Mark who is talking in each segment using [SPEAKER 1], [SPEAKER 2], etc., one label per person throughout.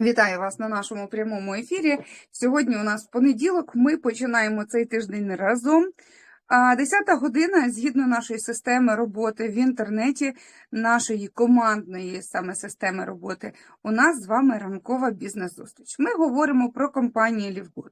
[SPEAKER 1] Вітаю вас на нашому прямому ефірі. Сьогодні у нас понеділок. Ми починаємо цей тиждень разом. А 10 година, згідно нашої системи роботи в інтернеті, нашої командної саме системи роботи, у нас з вами ранкова бізнес-зустріч. Ми говоримо про компанію Лівгуд.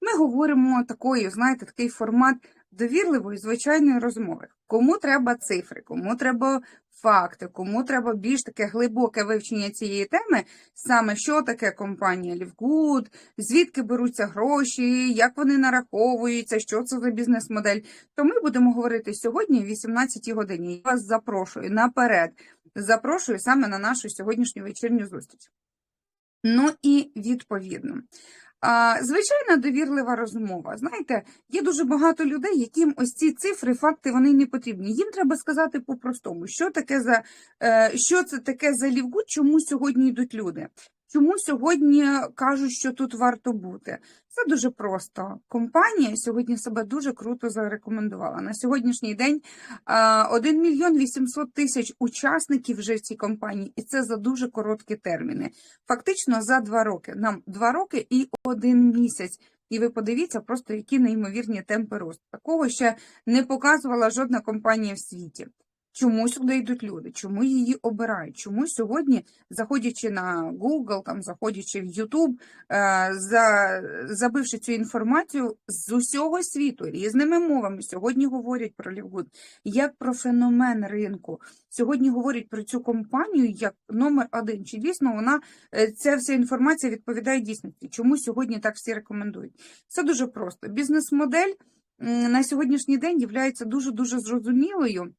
[SPEAKER 1] Ми говоримо такою, знаєте, такий формат довірливої, звичайної розмови. Кому треба цифри, кому треба факти, кому треба більш таке глибоке вивчення цієї теми, саме що таке компанія Лівгуд, звідки беруться гроші, як вони нараховуються, що це за бізнес-модель. То ми будемо говорити сьогодні о 18 годині. Я вас запрошую наперед. Запрошую саме на нашу сьогоднішню вечірню зустріч. Ну і відповідно. Звичайна довірлива розмова. Знаєте, є дуже багато людей, яким ось ці цифри, факти вони не потрібні. Їм треба сказати по-простому, що таке за е, що це таке за лівгу, чому сьогодні йдуть люди. Чому сьогодні кажуть, що тут варто бути? Це дуже просто. Компанія сьогодні себе дуже круто зарекомендувала. На сьогоднішній день а, 1 мільйон 800 тисяч учасників вже в цій компанії, і це за дуже короткі терміни. Фактично за два роки. Нам два роки і один місяць. І ви подивіться, просто які неймовірні темпи росту. Такого ще не показувала жодна компанія в світі. Чому сюди йдуть люди? Чому її обирають? Чому сьогодні, заходячи на Google, там заходячи в YouTube, е, за, забивши цю інформацію з усього світу різними мовами, сьогодні говорять про Лівгуд як про феномен ринку. Сьогодні говорять про цю компанію як номер один. Чи дійсно вона е, ця вся інформація відповідає дійсності? Чому сьогодні так всі рекомендують? Це дуже просто. Бізнес-модель на сьогоднішній день є дуже дуже зрозумілою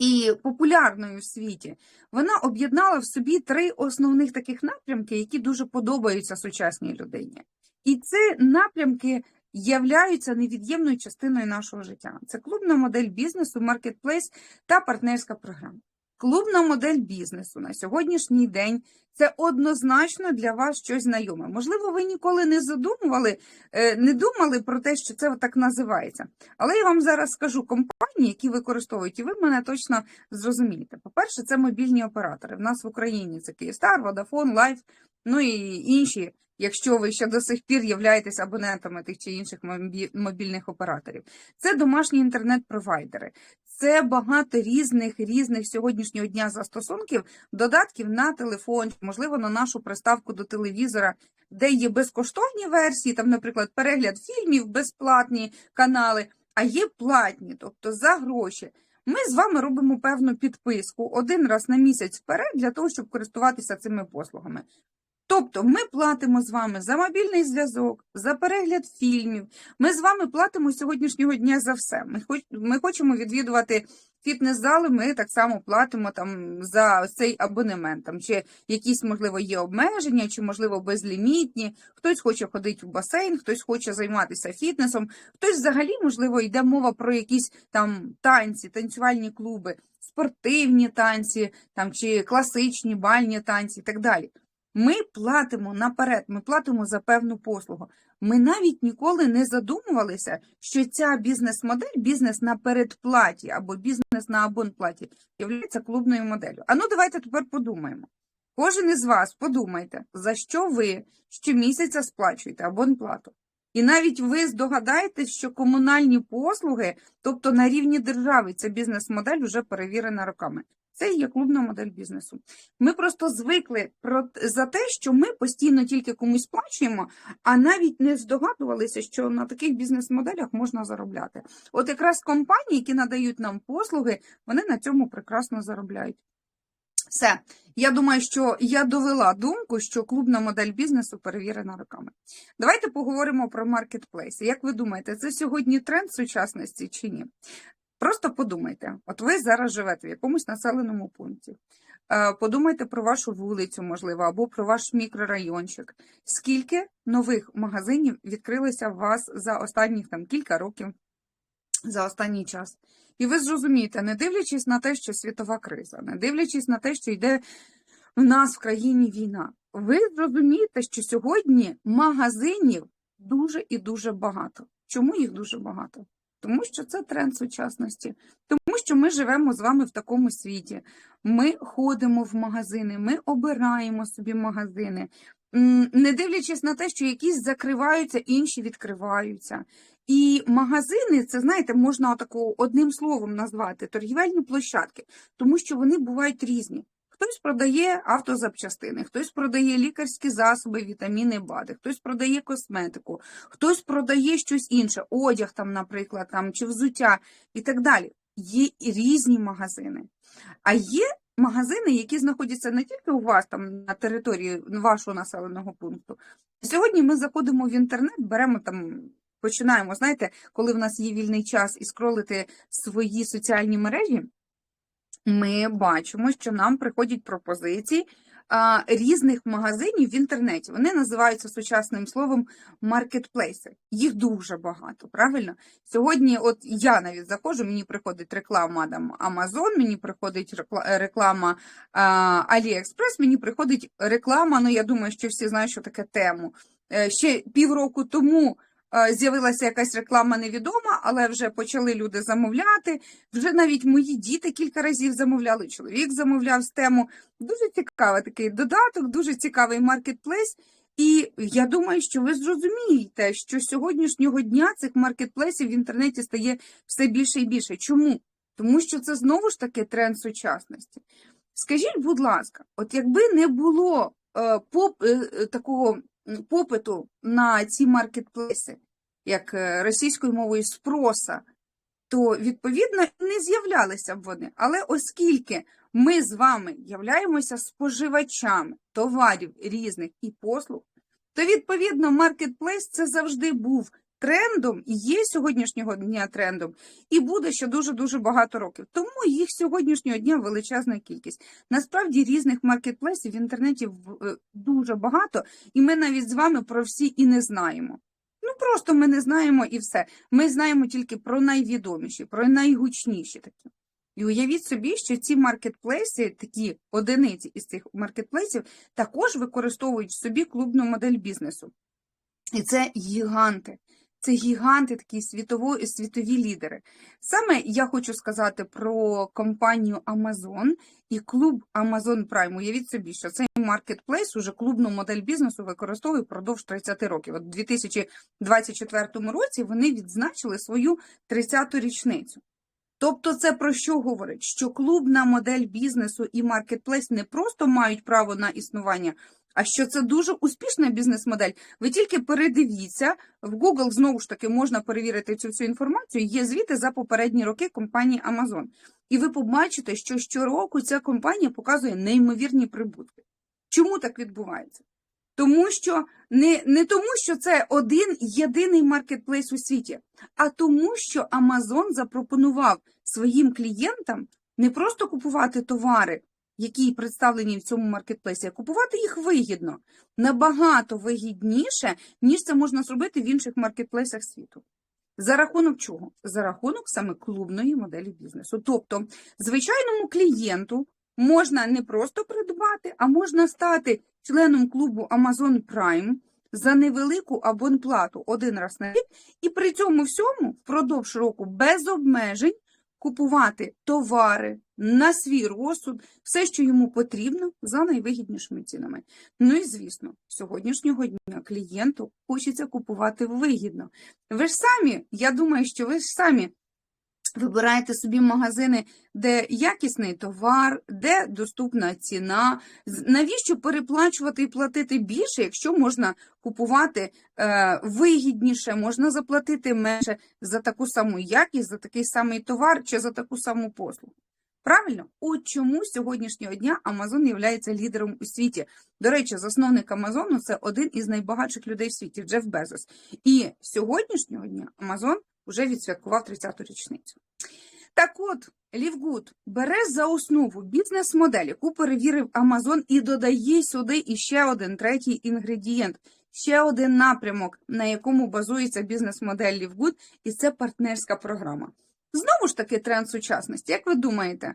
[SPEAKER 1] і популярною в світі, вона об'єднала в собі три основних таких напрямки, які дуже подобаються сучасній людині. І ці напрямки являються невід'ємною частиною нашого життя. Це клубна модель бізнесу, маркетплейс та партнерська програма. Клубна модель бізнесу на сьогоднішній день це однозначно для вас щось знайоме. Можливо, ви ніколи не задумували, е, не думали про те, що це так називається. Але я вам зараз скажу компанії, які використовують, і ви мене точно зрозумієте. По-перше, це мобільні оператори. В нас в Україні це Київстар, Vodafone, Life, ну і інші, якщо ви ще до сих пір являєтесь абонентами тих чи інших мобільних операторів. Це домашні інтернет-провайдери. Це багато різних різних сьогоднішнього дня застосунків, додатків на телефон, можливо, на нашу приставку до телевізора, де є безкоштовні версії, там, наприклад, перегляд фільмів, безплатні канали, а є платні, тобто за гроші. Ми з вами робимо певну підписку один раз на місяць вперед для того, щоб користуватися цими послугами. Тобто ми платимо з вами за мобільний зв'язок, за перегляд фільмів. Ми з вами платимо сьогоднішнього дня за все. Ми, хоч, ми хочемо відвідувати фітнес-зали, ми так само платимо там за цей абонемент. Там, чи якісь, можливо, є обмеження, чи, можливо, безлімітні. Хтось хоче ходити в басейн, хтось хоче займатися фітнесом, хтось взагалі, можливо, йде мова про якісь там танці, танцювальні клуби, спортивні танці, там, чи класичні бальні танці і так далі. Ми платимо наперед, ми платимо за певну послугу. Ми навіть ніколи не задумувалися, що ця бізнес-модель, бізнес на передплаті або бізнес на абонплаті, є клубною моделлю. А ну давайте тепер подумаємо. Кожен із вас подумайте, за що ви щомісяця сплачуєте абонплату. І навіть ви здогадаєтесь, що комунальні послуги, тобто на рівні держави, ця бізнес-модель вже перевірена роками. Це є клубна модель бізнесу. Ми просто звикли про за те, що ми постійно тільки комусь плачуємо, а навіть не здогадувалися, що на таких бізнес-моделях можна заробляти. От якраз компанії, які надають нам послуги, вони на цьому прекрасно заробляють. Все, я думаю, що я довела думку, що клубна модель бізнесу перевірена роками. Давайте поговоримо про маркетплейси. Як ви думаєте, це сьогодні тренд сучасності чи ні? Просто подумайте, от ви зараз живете в якомусь населеному пункті. Е, Подумайте про вашу вулицю, можливо, або про ваш мікрорайончик. Скільки нових магазинів відкрилося у вас за останніх там кілька років, за останній час? І ви зрозумієте, не дивлячись на те, що світова криза, не дивлячись на те, що йде в нас в країні війна, ви зрозумієте, що сьогодні магазинів дуже і дуже багато. Чому їх дуже багато? Тому що це тренд сучасності, тому що ми живемо з вами в такому світі. Ми ходимо в магазини, ми обираємо собі магазини, не дивлячись на те, що якісь закриваються, інші відкриваються. І магазини, це знаєте, можна отаку одним словом назвати торгівельні площадки, тому що вони бувають різні. Хтось продає автозапчастини, хтось продає лікарські засоби, вітаміни, БАДи, хтось продає косметику, хтось продає щось інше, одяг там, наприклад, там, чи взуття і так далі. Є різні магазини. А є магазини, які знаходяться не тільки у вас там на території вашого населеного пункту. Сьогодні ми заходимо в інтернет, беремо там. Починаємо, знаєте, коли в нас є вільний час і скролити свої соціальні мережі, ми бачимо, що нам приходять пропозиції різних магазинів в інтернеті. Вони називаються сучасним словом маркетплейси. Їх дуже багато, правильно? Сьогодні, от я навіть заходжу, мені приходить реклама там Amazon, мені приходить реклама а, AliExpress, мені приходить реклама, ну я думаю, що всі знають, що таке тему. Е, Ще півроку тому з'явилася якась реклама невідома, але вже почали люди замовляти. Вже навіть мої діти кілька разів замовляли, чоловік замовляв з тему. Дуже цікавий такий додаток, дуже цікавий маркетплейс. І я думаю, що ви зрозумієте, що з сьогоднішнього дня цих маркетплейсів в інтернеті стає все більше і більше. Чому? Тому що це знову ж таки тренд сучасності. Скажіть, будь ласка, от якби не було е, поп, е, е, такого попиту на ці маркетплейси, як е, російською мовою спроса, то відповідно не з'являлися б вони. Але оскільки ми з вами являємося споживачами товарів різних і послуг, то відповідно маркетплейс це завжди був трендом, і є сьогоднішнього дня трендом, і буде ще дуже дуже багато років. Тому їх сьогоднішнього дня величезна кількість. Насправді різних маркетплейсів в інтернеті е, дуже багато, і ми навіть з вами про всі і не знаємо. Ну просто ми не знаємо і все. Ми знаємо тільки про найвідоміші, про найгучніші такі. І уявіть собі, що ці маркетплейси, такі одиниці із цих маркетплейсів, також використовують в собі клубну модель бізнесу. І це гіганти. Це гіганти, такі світово, світові лідери. Саме я хочу сказати про компанію Amazon і клуб Amazon Prime. Уявіть собі, що цей маркетплейс уже клубну модель бізнесу використовує впродовж 30 років. От у 2024 році вони відзначили свою 30-ту річницю. Тобто це про що говорить? Що клубна модель бізнесу і маркетплейс не просто мають право на існування, а що це дуже успішна бізнес-модель. Ви тільки передивіться, в Google знову ж таки можна перевірити цю всю інформацію. Є звіти за попередні роки компанії Amazon. І ви побачите, що щороку ця компанія показує неймовірні прибутки. Чому так відбувається? Тому що не, не тому, що це один єдиний маркетплейс у світі, а тому, що Amazon запропонував своїм клієнтам не просто купувати товари, які представлені в цьому маркетплейсі, а купувати їх вигідно, набагато вигідніше, ніж це можна зробити в інших маркетплейсах світу. За рахунок чого? За рахунок саме клубної моделі бізнесу. Тобто, звичайному клієнту можна не просто придбати, а можна стати членом клубу Amazon Prime за невелику абонплату один раз на рік, і при цьому всьому впродовж року без обмежень купувати товари на свій розсуд, все, що йому потрібно, за найвигіднішими цінами. Ну і звісно, сьогоднішнього дня клієнту хочеться купувати вигідно. Ви ж самі, я думаю, що ви ж самі вибираєте собі магазини, де якісний товар, де доступна ціна. Навіщо переплачувати і платити більше, якщо можна купувати е, вигідніше, можна заплатити менше за таку саму якість, за такий самий товар чи за таку саму послугу? Правильно, от чому з сьогоднішнього дня Amazon є лідером у світі. До речі, засновник Амазону це один із найбагатших людей в світі Джеф Безос. І сьогоднішнього дня Amazon вже відсвяткував 30-ту річницю. Так от, Лівгуд бере за основу бізнес-модель, яку перевірив Amazon, і додає сюди іще один третій інгредієнт, ще один напрямок, на якому базується бізнес-модель Лівгуд, і це партнерська програма. Знову ж таки, тренд сучасності. Як ви думаєте,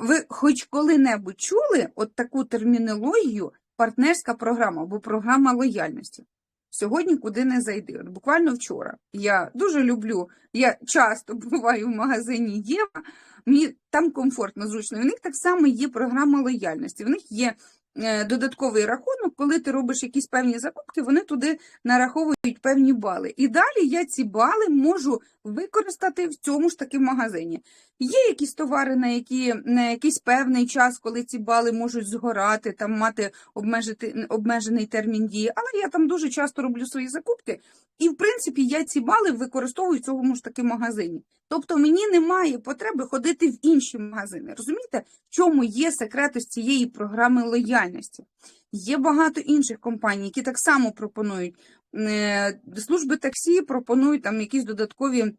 [SPEAKER 1] ви хоч коли-небудь чули от таку термінологію партнерська програма або програма лояльності? Сьогодні куди не зайди. От буквально вчора. Я дуже люблю, я часто буваю в магазині Єва, мені там комфортно, зручно. В них так само є програма лояльності. В них є е, додатковий рахунок, коли ти робиш якісь певні закупки, вони туди нараховують певні бали. І далі я ці бали можу використати в цьому ж таки магазині. Є якісь товари, на які на якийсь певний час, коли ці бали можуть згорати, там мати обмежити обмежений термін дії, але я там дуже часто роблю свої закупки, і в принципі я ці бали використовую в цьому ж таки магазині. Тобто мені немає потреби ходити в інші магазини. Розумієте, в чому є секрет ось цієї програми лояльності? Є багато інших компаній, які так само пропонують служби таксі, пропонують там якісь додаткові. е,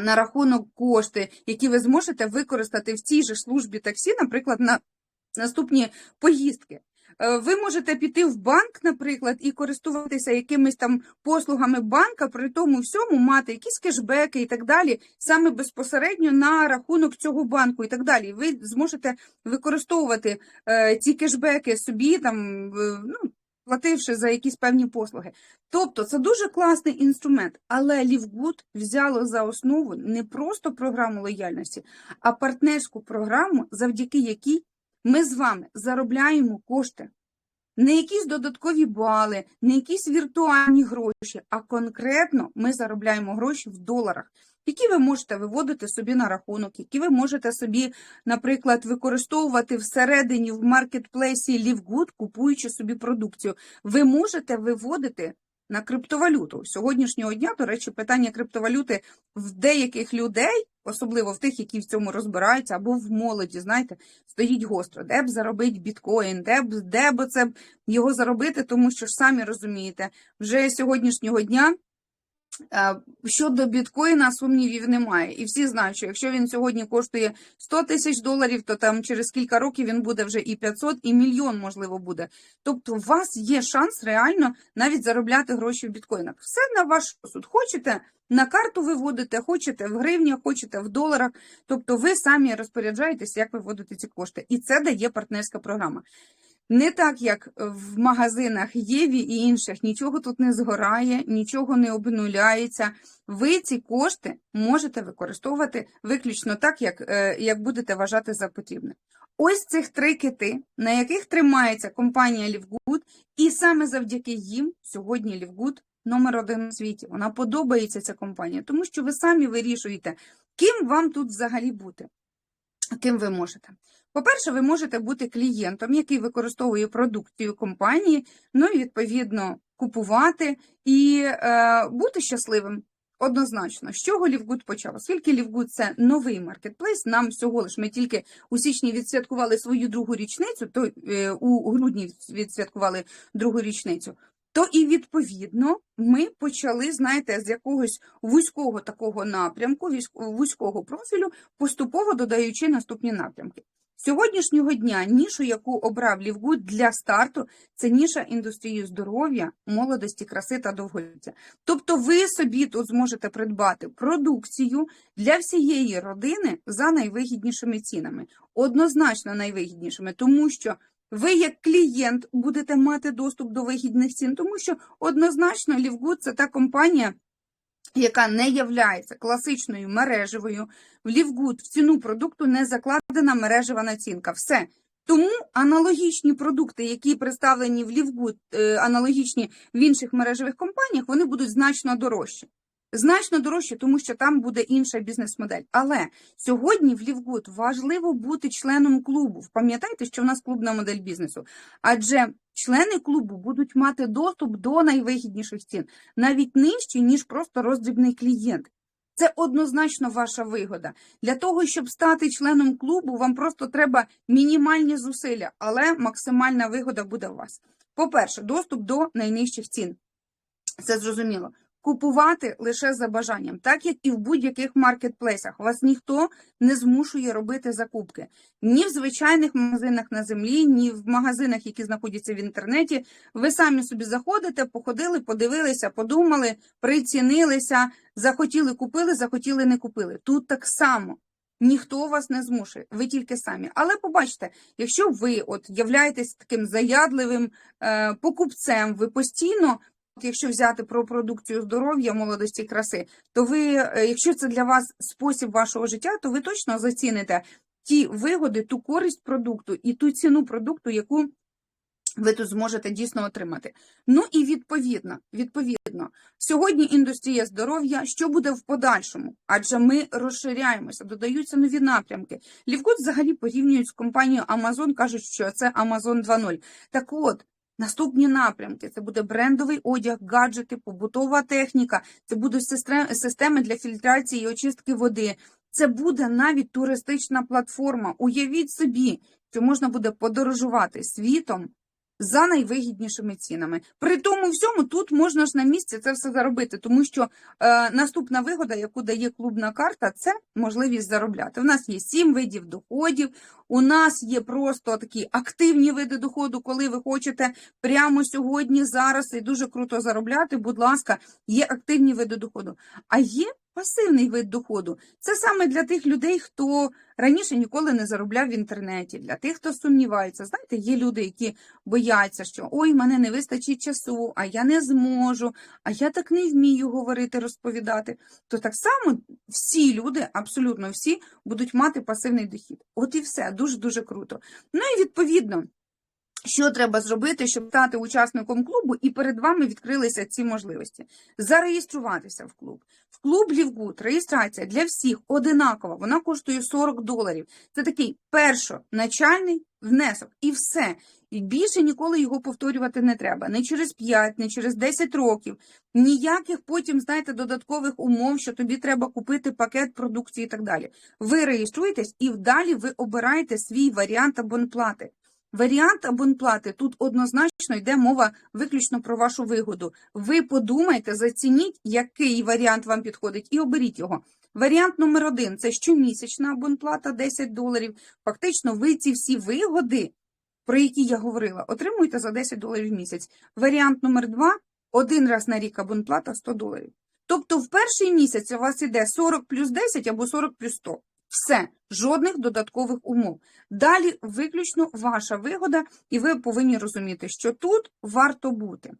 [SPEAKER 1] На рахунок кошти, які ви зможете використати в цій же службі таксі, наприклад, на наступні поїздки. Е, Ви можете піти в банк, наприклад, і користуватися якимись там послугами банка, при тому всьому мати якісь кешбеки і так далі, саме безпосередньо на рахунок цього банку і так далі. Ви зможете використовувати е, ці кешбеки собі, там, е, ну, плативши за якісь певні послуги. Тобто це дуже класний інструмент, але Лівгуд взяло за основу не просто програму лояльності, а партнерську програму, завдяки якій ми з вами заробляємо кошти. Не якісь додаткові бали, не якісь віртуальні гроші, а конкретно ми заробляємо гроші в доларах, які ви можете виводити собі на рахунок, які ви можете собі, наприклад, використовувати всередині в маркетплейсі Livegood, купуючи собі продукцію. Ви можете виводити на криптовалюту. Сьогоднішнього дня, до речі, питання криптовалюти в деяких людей, особливо в тих, які в цьому розбираються, або в молоді, знаєте, стоїть гостро. Де б заробити біткоін, де б, де б це його заробити, тому що ж самі розумієте, вже сьогоднішнього дня. Е, Щодо біткоїна сумнівів немає, і всі знають, що якщо він сьогодні коштує 100 тисяч доларів, то там через кілька років він буде вже і 500, і мільйон, можливо, буде. Тобто, у вас є шанс реально навіть заробляти гроші в біткоїнах. Все на ваш розсуд. Хочете на карту виводите, хочете в гривнях, хочете в доларах. Тобто, ви самі розпоряджаєтесь, як виводити ці кошти, і це дає партнерська програма. Не так, як в магазинах Єві і інших, нічого тут не згорає, нічого не обнуляється. Ви ці кошти можете використовувати виключно так, як, е, як будете вважати за потрібне. Ось цих три кити, на яких тримається компанія Лівгуд, і саме завдяки їм сьогодні Лівгуд номер один у світі. Вона подобається ця компанія, тому що ви самі вирішуєте, ким вам тут взагалі бути, ким ви можете. По-перше, ви можете бути клієнтом, який використовує продукцію компанії, ну і відповідно купувати і е, бути щасливим. Однозначно, з чого Лівгуд почав? Оскільки Лівгуд це новий маркетплейс, нам всього лиш ми тільки у січні відсвяткували свою другу річницю, то е, у грудні відсвяткували другу річницю. То і відповідно ми почали, знаєте, з якогось вузького такого напрямку, вузького профілю, поступово додаючи наступні напрямки. Сьогоднішнього дня нішу, яку обрав Лівгуд для старту, це ніша індустрії здоров'я, молодості, краси та довголіття. Тобто ви собі тут зможете придбати продукцію для всієї родини за найвигіднішими цінами. Однозначно найвигіднішими, тому що ви, як клієнт, будете мати доступ до вигідних цін, тому що однозначно Лівгуд це та компанія, яка не являється класичною мережевою. В Лівгуд в ціну продукту не закладена мережева націнка. Все. Тому аналогічні продукти, які представлені в Лівгуд, е, аналогічні в інших мережевих компаніях, вони будуть значно дорожчі. Значно дорожче, тому що там буде інша бізнес-модель. Але сьогодні в Лівгуд важливо бути членом клубу. Пам'ятайте, що в нас клубна модель бізнесу. Адже члени клубу будуть мати доступ до найвигідніших цін, навіть нижче, ніж просто роздрібний клієнт. Це однозначно ваша вигода. Для того, щоб стати членом клубу, вам просто треба мінімальні зусилля, але максимальна вигода буде у вас. По-перше, доступ до найнижчих цін. Це зрозуміло. Купувати лише за бажанням, так як і в будь-яких маркетплейсах. Вас ніхто не змушує робити закупки ні в звичайних магазинах на землі, ні в магазинах, які знаходяться в інтернеті. Ви самі собі заходите, походили, подивилися, подумали, прицінилися, захотіли купили, захотіли не купили. Тут так само. Ніхто вас не змушує, ви тільки самі. Але побачите, якщо ви от являєтесь таким заядливим е, покупцем, ви постійно Якщо взяти про продукцію здоров'я, молодості, краси, то ви, е, якщо це для вас спосіб вашого життя, то ви точно заціните ті вигоди, ту користь продукту і ту ціну продукту, яку ви тут зможете дійсно отримати. Ну і відповідно, відповідно, сьогодні індустрія здоров'я, що буде в подальшому? Адже ми розширяємося, додаються нові напрямки. Лівгуд взагалі порівнюють з компанією Amazon, кажуть, що це Amazon 2.0. Так от. Наступні напрямки це буде брендовий одяг, гаджети, побутова техніка, це будуть систем- системи для фільтрації і очистки води. Це буде навіть туристична платформа. Уявіть собі, що можна буде подорожувати світом за найвигіднішими цінами. При тому всьому тут можна ж на місці це все заробити, тому що е, наступна вигода, яку дає клубна карта, це можливість заробляти. У нас є сім видів доходів. У нас є просто такі активні види доходу, коли ви хочете прямо сьогодні, зараз і дуже круто заробляти. Будь ласка, є активні види доходу. А є пасивний вид доходу. Це саме для тих людей, хто раніше ніколи не заробляв в інтернеті, для тих, хто сумнівається. Знаєте, є люди, які бояться, що ой, мене не вистачить часу, а я не зможу, а я так не вмію говорити, розповідати. То так само всі люди, абсолютно всі, будуть мати пасивний дохід. От і все, дуже дуже круто. Ну і відповідно. Що треба зробити, щоб стати учасником клубу, і перед вами відкрилися ці можливості? Зареєструватися в клуб. В клуб Лівгуд реєстрація для всіх одинакова, вона коштує 40 доларів. Це такий першоначальний внесок, і все. І більше ніколи його повторювати не треба. Не через 5, не через 10 років. Ніяких потім, знаєте, додаткових умов, що тобі треба купити пакет продукції і так далі. Ви реєструєтесь і вдалі ви обираєте свій варіант абонплати. Варіант абонплати тут однозначно йде мова виключно про вашу вигоду. Ви подумайте, зацініть, який варіант вам підходить, і оберіть його. Варіант номер один це щомісячна абонплата 10 доларів. Фактично, ви ці всі вигоди, про які я говорила, отримуєте за 10 доларів в місяць. Варіант номер два один раз на рік абонплата 100 доларів. Тобто в перший місяць у вас іде 40 плюс 10 або 40 плюс 100. Все, жодних додаткових умов. Далі виключно ваша вигода, і ви повинні розуміти, що тут варто бути.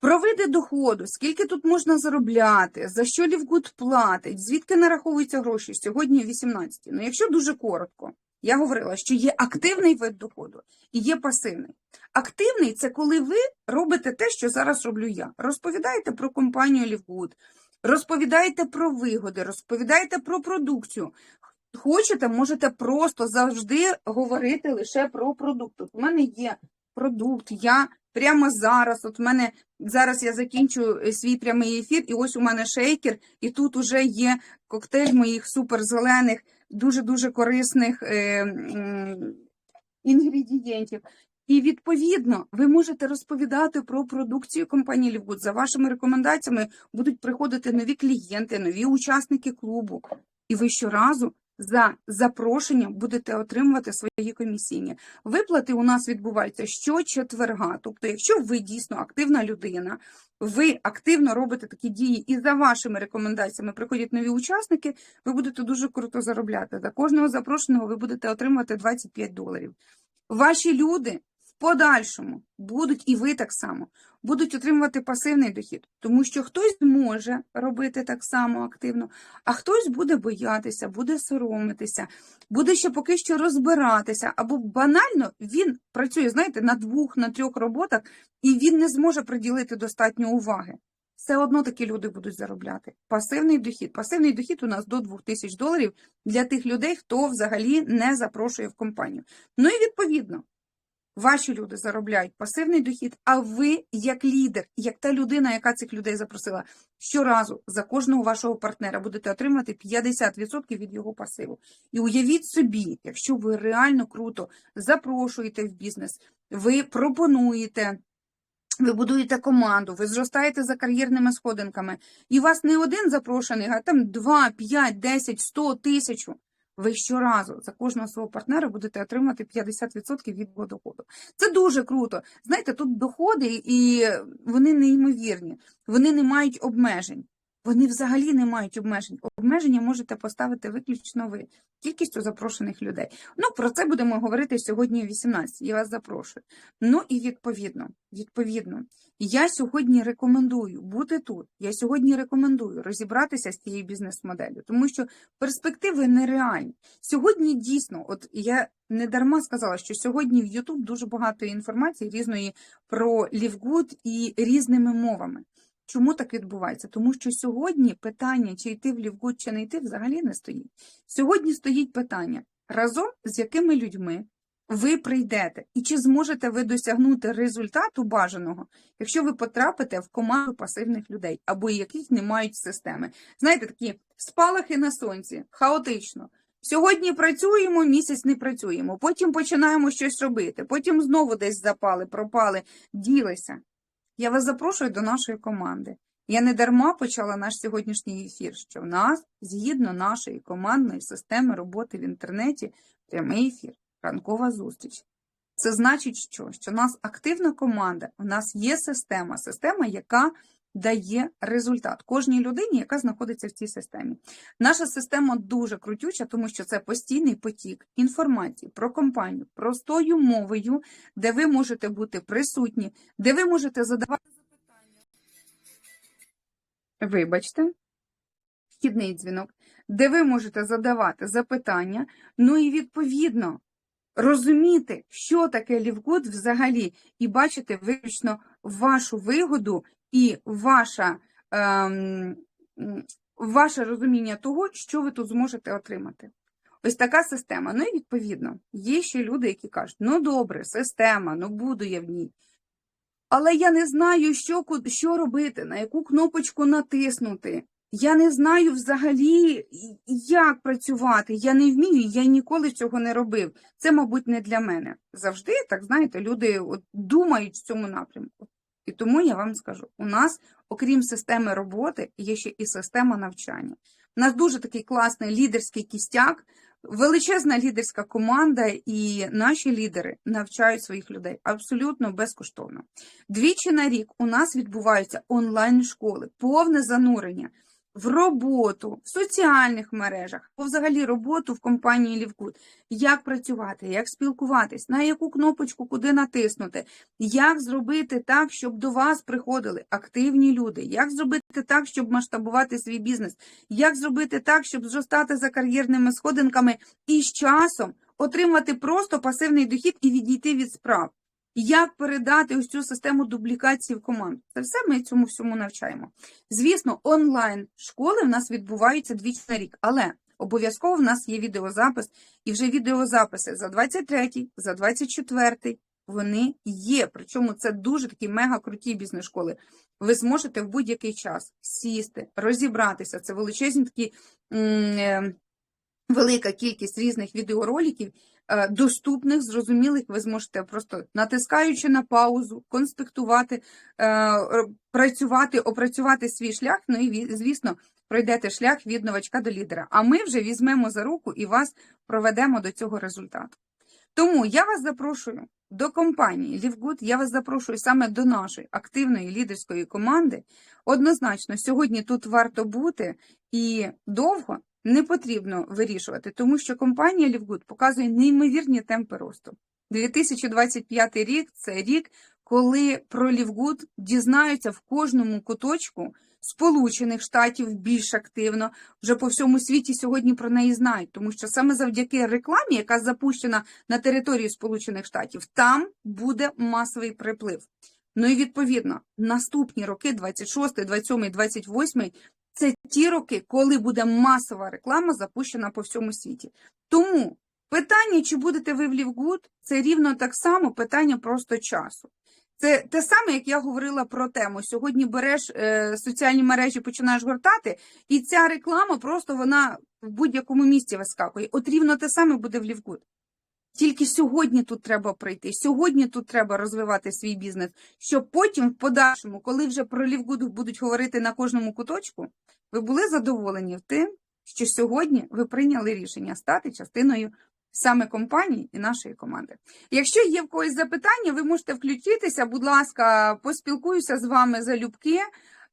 [SPEAKER 1] Про види доходу, скільки тут можна заробляти, за що Лівгуд платить, звідки нараховуються гроші сьогодні 18. Ну, якщо дуже коротко, я говорила, що є активний вид доходу і є пасивний. Активний це коли ви робите те, що зараз роблю я. Розповідаєте про компанію Лівгуд, розповідаєте про вигоди, розповідаєте про продукцію. Хочете, можете просто завжди говорити лише про продукт. От у мене є продукт, я прямо зараз, от в мене зараз я закінчу е, свій прямий ефір, і ось у мене шейкер, і тут уже є коктейль моїх суперзелених, дуже-дуже корисних е, м, інгредієнтів. І відповідно ви можете розповідати про продукцію компанії Лівгуд. За вашими рекомендаціями будуть приходити нові клієнти, нові учасники клубу. І ви щоразу за запрошенням будете отримувати свої комісійні. Виплати у нас відбуваються щочетверга. Тобто, якщо ви дійсно активна людина, ви активно робите такі дії, і за вашими рекомендаціями приходять нові учасники, ви будете дуже круто заробляти. За кожного запрошеного ви будете отримувати 25 доларів. Ваші люди подальшому будуть, і ви так само, будуть отримувати пасивний дохід, тому що хтось може робити так само активно, а хтось буде боятися, буде соромитися, буде ще поки що розбиратися, або банально він працює, знаєте, на двох, на трьох роботах, і він не зможе приділити достатньо уваги. Все одно такі люди будуть заробляти. Пасивний дохід. Пасивний дохід у нас до 2000 доларів для тих людей, хто взагалі не запрошує в компанію. Ну і відповідно, Ваші люди заробляють пасивний дохід, а ви, як лідер, як та людина, яка цих людей запросила, щоразу за кожного вашого партнера будете отримати 50% від його пасиву. І уявіть собі, якщо ви реально круто запрошуєте в бізнес, ви пропонуєте. Ви будуєте команду, ви зростаєте за кар'єрними сходинками, і у вас не один запрошений, а там 2, 5, 10, 100, тисячу ви щоразу за кожного свого партнера будете отримати 50% від його доходу. Це дуже круто. Знаєте, тут доходи і вони неймовірні, вони не мають обмежень. Вони взагалі не мають обмежень. Обмеження можете поставити виключно ви кількістю запрошених людей. Ну про це будемо говорити сьогодні о 18. Я вас запрошую. Ну і відповідно, відповідно, я сьогодні рекомендую бути тут. Я сьогодні рекомендую розібратися з цією бізнес-моделлю, тому що перспективи нереальні. Сьогодні дійсно, от я не дарма сказала, що сьогодні в YouTube дуже багато інформації різної про Лівгуд і різними мовами. Чому так відбувається? Тому що сьогодні питання, чи йти в Лівгуд, чи не йти, взагалі не стоїть. Сьогодні стоїть питання, разом з якими людьми ви прийдете, і чи зможете ви досягнути результату бажаного, якщо ви потрапите в команду пасивних людей, або яких не мають системи. Знаєте, такі спалахи на сонці, хаотично. Сьогодні працюємо, місяць не працюємо, потім починаємо щось робити, потім знову десь запали, пропали, ділися. Я вас запрошую до нашої команди. Я не дарма почала наш сьогоднішній ефір, що в нас, згідно нашої командної системи роботи в інтернеті, прямий ефір, ранкова зустріч. Це значить, що? Що у нас активна команда, у нас є система, система, яка дає результат кожній людині, яка знаходиться в цій системі. Наша система дуже крутюча, тому що це постійний потік інформації про компанію простою мовою, де ви можете бути присутні, де ви можете задавати запитання. Вибачте, вхідний дзвінок, де ви можете задавати запитання, ну і відповідно розуміти, що таке лівгуд взагалі, і бачити виключно вашу вигоду і ваша, ем, ваше розуміння того, що ви тут зможете отримати. Ось така система. Ну і відповідно, є ще люди, які кажуть, ну добре, система, ну буду я в ній. Але я не знаю, що, що робити, на яку кнопочку натиснути. Я не знаю взагалі, як працювати. Я не вмію, я ніколи цього не робив. Це, мабуть, не для мене. Завжди, так знаєте, люди от думають в цьому напрямку. І тому я вам скажу: у нас, окрім системи роботи, є ще і система навчання. У нас дуже такий класний лідерський кістяк, величезна лідерська команда, і наші лідери навчають своїх людей абсолютно безкоштовно. Двічі на рік у нас відбуваються онлайн-школи, повне занурення в роботу, в соціальних мережах, або взагалі роботу в компанії Лівкут, як працювати, як спілкуватись, на яку кнопочку куди натиснути, як зробити так, щоб до вас приходили активні люди, як зробити так, щоб масштабувати свій бізнес, як зробити так, щоб зростати за кар'єрними сходинками і з часом отримати просто пасивний дохід і відійти від справ. Як передати ось цю систему дублікації в команду? Це все ми цьому всьому навчаємо. Звісно, онлайн школи в нас відбуваються двічі на рік, але обов'язково в нас є відеозапис, і вже відеозаписи за 23, за 24 вони є. Причому це дуже такі мега круті бізнес-школи. Ви зможете в будь-який час сісти, розібратися. Це величезні такі. Е, велика кількість різних відеороликів, доступних, зрозумілих, ви зможете просто натискаючи на паузу, конспектувати, е, працювати, опрацювати свій шлях. Ну і звісно, пройдете шлях від новачка до лідера. А ми вже візьмемо за руку і вас проведемо до цього результату. Тому я вас запрошую до компанії Лівгуд, я вас запрошую саме до нашої активної лідерської команди. Однозначно, сьогодні тут варто бути і довго не потрібно вирішувати, тому що компанія Лівгуд показує неймовірні темпи росту. 2025 рік це рік, коли про Лівгуд дізнаються в кожному куточку Сполучених Штатів більш активно. Вже по всьому світі сьогодні про неї знають, тому що саме завдяки рекламі, яка запущена на території Сполучених Штатів, там буде масовий приплив. Ну і відповідно наступні роки, 26, 27, 28, це ті роки, коли буде масова реклама запущена по всьому світі. Тому питання, чи будете ви в Лівгуд, це рівно так само питання просто часу. Це те саме, як я говорила про тему. Сьогодні береш е, соціальні мережі, починаєш гортати, і ця реклама просто вона в будь-якому місці вискакує. От рівно те саме буде в Лівгуд. Тільки сьогодні тут треба прийти, сьогодні тут треба розвивати свій бізнес, щоб потім, в подальшому, коли вже про Лівгуд будуть говорити на кожному куточку, ви були задоволені тим, що сьогодні ви прийняли рішення стати частиною саме компанії і нашої команди. Якщо є в когось запитання, ви можете включитися, будь ласка, поспілкуюся з вами залюбки.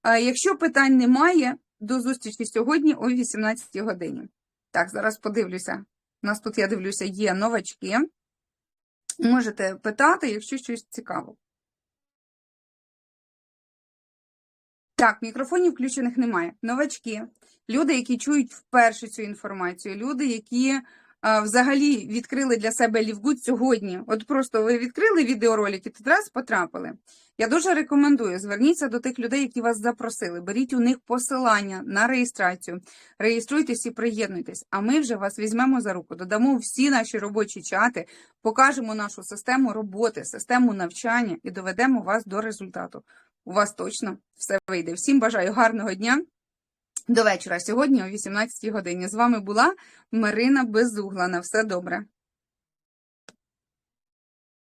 [SPEAKER 1] Якщо питань немає, До зустрічі сьогодні о 18 годині. Так, зараз подивлюся. У нас тут, я дивлюся, є новачки. Можете питати, якщо щось цікаво. Так, мікрофонів включених немає. Новачки, люди, які чують вперше цю інформацію, люди, які взагалі відкрили для себе Лівгуд сьогодні. От просто ви відкрили відеоролик і раз потрапили. Я дуже рекомендую, зверніться до тих людей, які вас запросили. Беріть у них посилання на реєстрацію, реєструйтесь і приєднуйтесь. А ми вже вас візьмемо за руку, додамо всі наші робочі чати, покажемо нашу систему роботи, систему навчання і доведемо вас до результату. У вас точно все вийде. Всім бажаю гарного дня. До вечора сьогодні о 18 годині. З вами була Марина Безугла. На все добре.